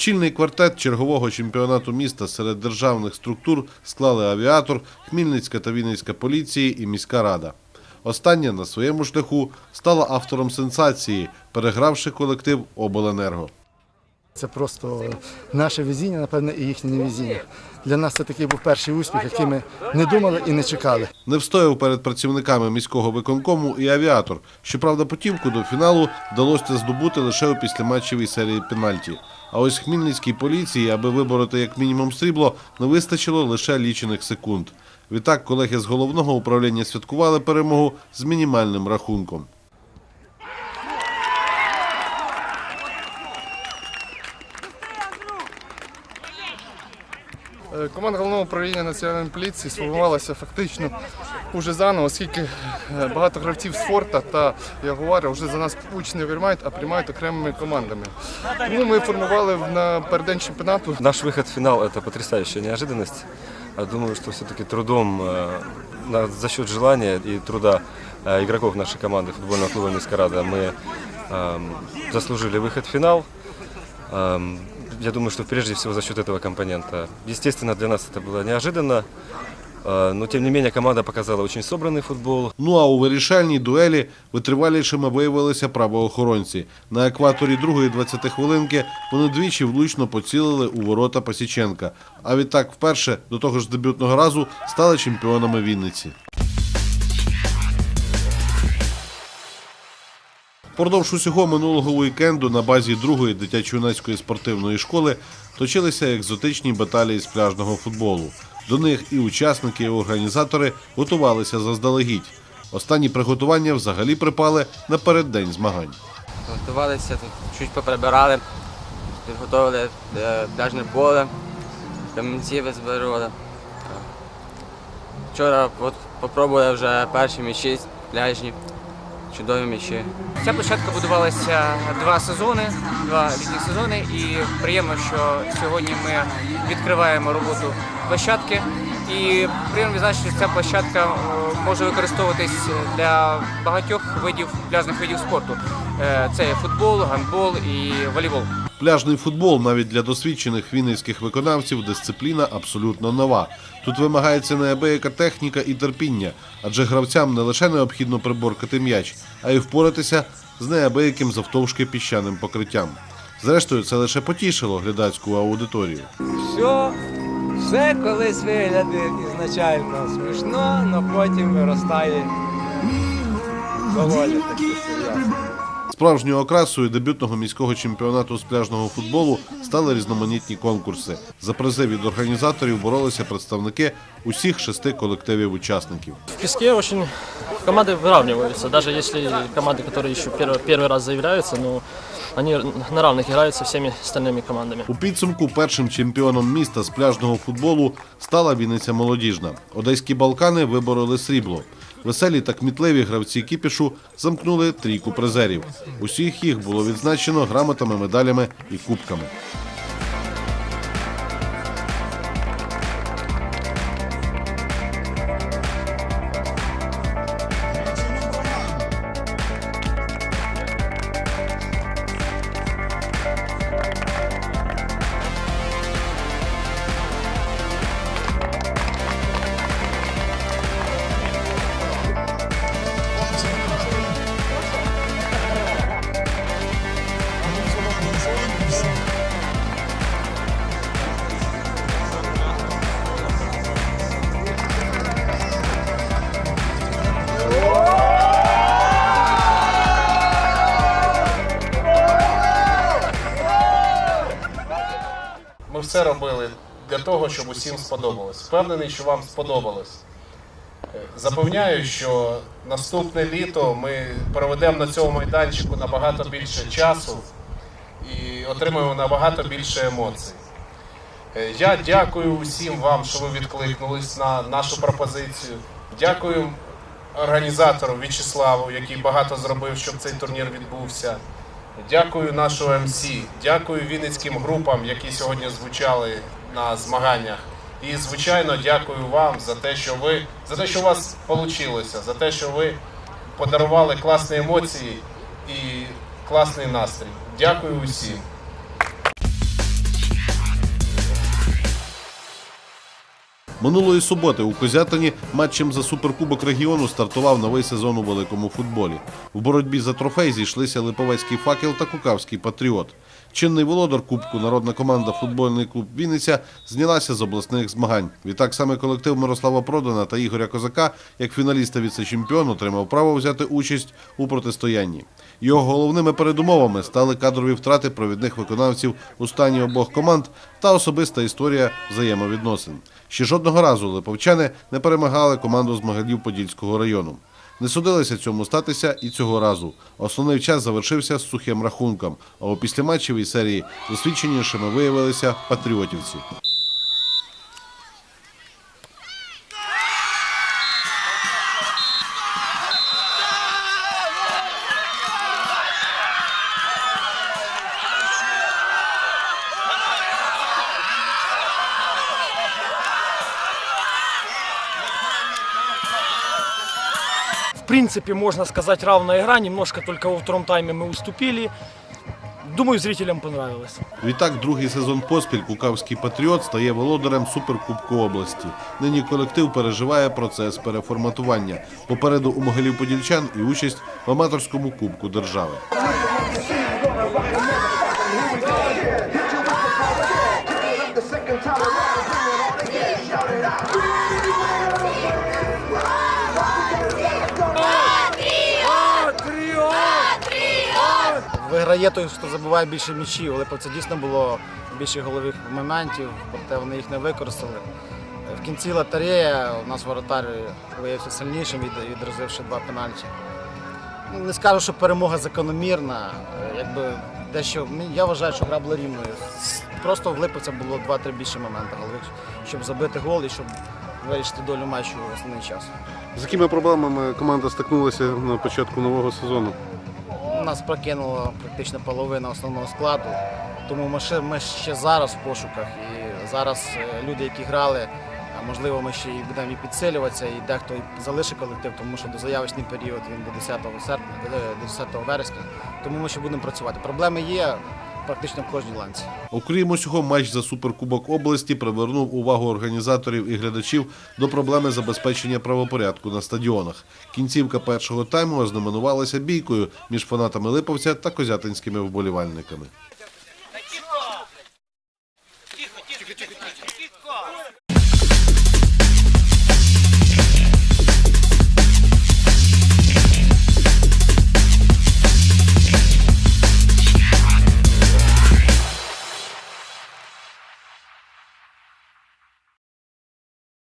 Чільний квартет чергового чемпіонату міста серед державних структур склали авіатор, Хмільницька та Вінницька поліції і міська рада. Остання на своєму шляху стала автором сенсації, перегравши колектив Обленерго. Це просто наше везіння, напевне, і їхнє невезіння. Для нас це такий був перший успіх, який ми не думали і не чекали. Не встояв перед працівниками міського виконкому і авіатор. Щоправда, путівку до фіналу вдалося здобути лише у післяматчевій серії пенальті. А ось хмільницькій поліції, аби вибороти як мінімум срібло, не вистачило лише лічених секунд. Відтак колеги з головного управління святкували перемогу з мінімальним рахунком. Команда головного управління національної поліції сформувалася фактично уже заново, оскільки е, багато гравців з форта та Ягуара вже за нас участь не приймають, а приймають окремими командами. Тому ми формували на переддень чемпіонату Наш выход в финал – это потрясающая неожиданность. А Думаю, что все-таки трудом, э, на- за счет желания и труда э, игроков нашей команды футбольного клуба «Мискарада» мы эм, заслужили выход в финал. Эм, Я думаю, что прежде всего за счет этого компонента. Естественно, для нас это было неожиданно, э, но тем не менее команда показала очень собранный футбол, Ну а у вирішальній дуелі витривалішими виявилися правоохоронці. На екваторі другої 20 хвилинки вони двічі влучно поцілили у ворота Пасіченка. А відтак вперше до того ж дебютного разу стали чемпіонами Вінниці. Впродовж усього минулого уікенду на базі другої дитячо-юнацької спортивної школи точилися екзотичні баталії з пляжного футболу. До них і учасники, і організатори готувалися заздалегідь. Останні приготування взагалі припали на переддень змагань. Готувалися тут, чуть поприбирали, підготовили е, пляжне поле, камінці визбирали. Вчора от попробували вже перші м'ячі пляжні, чудові м'ячі. Ця площадка будувалася два сезони, два літні сезони, і приємно, що сьогодні ми відкриваємо роботу площадки. І приємно відзначити, що ця площадка е, може використовуватись для багатьох видів пляжних видів спорту. Е, Це футбол, гандбол і волейбол. Пляжний футбол навіть для досвідчених вінницьких виконавців дисципліна абсолютно нова. Тут вимагається неабияка техніка і терпіння, адже гравцям не лише необхідно приборкати м'яч, а й впоратися з неабияким завтовшки піщаним покриттям. Зрештою, це лише потішило глядацьку аудиторію. Все, все колись виглядає ізначально смішно, але потім виростає доволі таки. Справжньою окрасою дебютного міського чемпіонату з пляжного футболу стали різноманітні конкурси. За призи від організаторів боролися представники усіх шести колективів учасників. В песке очень команды выравниваются. Даже если команды, которые еще первый, первый раз заявляются, ну, они на равных играют со всеми остальными командами. У підсумку першим чемпіоном міста з пляжного футболу стала Вінниця молодіжна. Одеські Балкани вибороли срібло. Веселі та кмітливі гравці кіпішу замкнули трійку призерів. Усіх їх було відзначено грамотами, медалями і кубками. Все робили для того, щоб усім сподобалось. Впевнений, що вам сподобалось. Запевняю, що наступне літо ми проведемо на цьому майданчику набагато більше часу і отримаємо набагато більше емоцій. Е, Я дякую усім вам, що ви відкликнулись на нашу пропозицію. Дякую організатору В'ячеславу, який багато зробив, щоб цей турнір відбувся. Дякую нашому МС, дякую вінницьким групам, які сьогодні звучали на змаганнях. І звичайно, дякую вам за те, що ви за те, що у вас вийшло, за те, що ви подарували класні емоції і класний настрій. Дякую усім. Минулої суботи у Козятині матчем за суперкубок регіону стартував новий сезон у великому футболі. В боротьбі за трофей зійшлися Липовецький факел та Кукавський патріот. Чинний володар Кубку народна команда футбольний клуб Вінниця знялася з обласних змагань. Відтак саме колектив Мирослава Продана та Ігоря Козака, як фіналіста віце-чемпіон, отримав право взяти участь у протистоянні. Його головними передумовами стали кадрові втрати провідних виконавців у стані обох команд та особиста історія взаємовідносин. Ще жодного разу липовчани не перемагали команду з Подільського району. Не судилися цьому статися і цього разу. Основний час завершився з сухим рахунком, а у післяматчевій серії досвідченішими виявилися патріотівці. Принципе, можно сказать, равная игра. Немножко только во втором тайме мы уступили. Думаю, зрителям понравилось. Відтак, другий сезон поспіль Кукавський патріот стає володарем суперкубку області. Нині колектив переживає процес переформатування. Попереду у могилів подільчан і участь в аматорському кубку держави. Виграє той, хто забиває більше м'ячів, але це дійсно було більше голових моментів, проте вони їх не використали. В кінці лотерея у нас воротар виявився сильнішим, від- відразивши два пенальті. Ну, Не скажу, що перемога закономірна. е, Якби дещо ну, я вважаю, що гра була рівною. Просто в Липовця було два-три більше моменти щоб забити гол і щоб вирішити долю матчу в основний час. З якими проблемами команда стикнулася на початку нового сезону? Нас прокинуло практично половина основного складу, тому ми ще, ми ще зараз в пошуках. І зараз е, люди, які грали, можливо, ми ще і будемо і підсилюватися, і дехто і залишить колектив, тому що дозаявочний період він до 10 серпня, е, до 10 вересня. Тому ми ще будемо працювати. Проблеми є практично в кожній ланці. Окрім усього, матч за суперкубок області привернув увагу організаторів і глядачів до проблеми забезпечення правопорядку на стадіонах. Кінцівка першого тайму ознаменувалася бійкою між фанатами Липовця та козятинськими вболівальниками.